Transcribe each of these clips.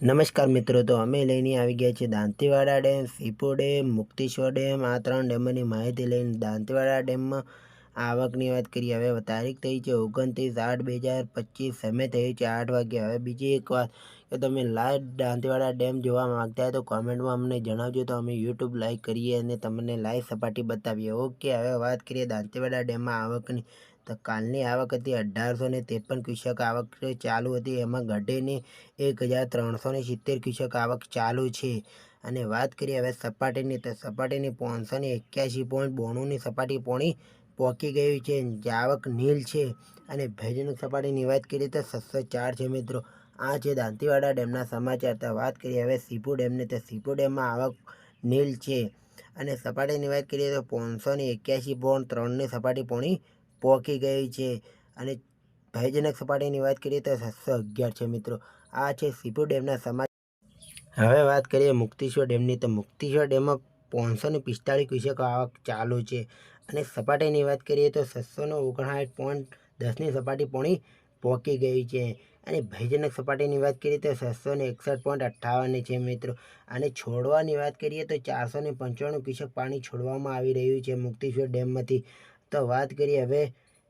નમસ્કાર મિત્રો, તો અમે લઈને આવી ગયા છીએ Dantiwada dam, Sipu dam, Mukteshwar dam. આ ત્રણ ડેમોની માહિતી લઈને દાંતીવાડા ડેમમાં આવકની વાત કરીએ. હવે તારીખ થઈ છે ઓગણત્રીસ આઠ બે હજાર પચીસ, સમય થઈ છે આઠ વાગે હવે બીજી એક વાત કે તમે લાઈવ દાંતીવાડા ડેમ જોવા માગતા હોય તો કોમેન્ટમાં અમને જણાવજો તો અમે યુટ્યુબ લાઈક કરીએ અને તમને લાઈવ સપાટી બતાવીએ. ઓકે, હવે વાત કરીએ દાંતીવાડા ડેમમાં આવકની. તો કાલની આવક હતી અઢારસો ને ત્રેપન ક્યુસેક આવક ચાલુ હતી. એમાં ગઢેની એક હજાર ત્રણસો ને સિત્તેર ક્યુસેક આવક ચાલુ છે. અને વાત કરીએ હવે સપાટીની, તો સપાટીની પાંચસો ને એક્યાસી પોઈન્ટ બોણુંની સપાટી પોણી પહોંચી ગયું છે. આવક નીલ છે. અને ભેજની સપાટીની વાત કરીએ તો સત્સો ચાર છે મિત્રો. આ છે દાંતીવાડા ડેમના સમાચાર. તો વાત કરીએ હવે સીપુ ડેમની. તો સીપુ ડેમમાં આવક નીલ છે. અને સપાટીની વાત કરીએ તો પાંચસો ને એક્યાસી પોઈન્ટ ત્રણની સપાટી પોણી પહોંચી ગઈ છે. અને ભયજનક સપાટીની વાત કરીએ તો સાતસો અગિયાર છે મિત્રો. આ છે સીપુ ડેમના સમાજ. હવે વાત કરીએ મુક્તિશ્વર ડેમની. તો મુક્તિશ્વર ડેમમાં પાંચસો ને પિસ્તાળીસ ક્યુસેક આવક ચાલુ છે. અને સપાટીની વાત કરીએ તો છસો ને ઓગણસાઠ પોઈન્ટ દસની સપાટી પોણી પહોંચી ગઈ છે. અને ભયજનક સપાટીની વાત કરીએ તો છસો ને એકસઠ પોઈન્ટ અઠ્ઠાવનની છે મિત્રો. અને છોડવાની વાત કરીએ તો ચારસો ને પંચાણું ક્યુસેક પાણી છોડવામાં આવી રહ્યું છે મુક્તિશ્વર ડેમમાંથી. તો વાત કરીએ હવે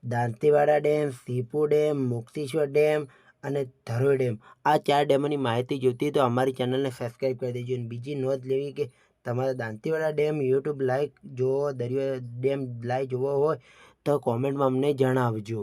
Dantiwada dam Sipu dam, Mukteshwar dam અને ધરોઈ ડેમ. આ ચાર ડેમોની માહિતી જોઈતી તો અમારી ચેનલને સબસ્ક્રાઈબ કરી દેજો. અને બીજી નોંધ લેવી કે તમારે દાંતીવાડા ડેમ યુટ્યુબ લાઈવ જોવો દરિયો ડેમ લાઈવ જોવો હોય તો કોમેન્ટમાં અમને જણાવજો.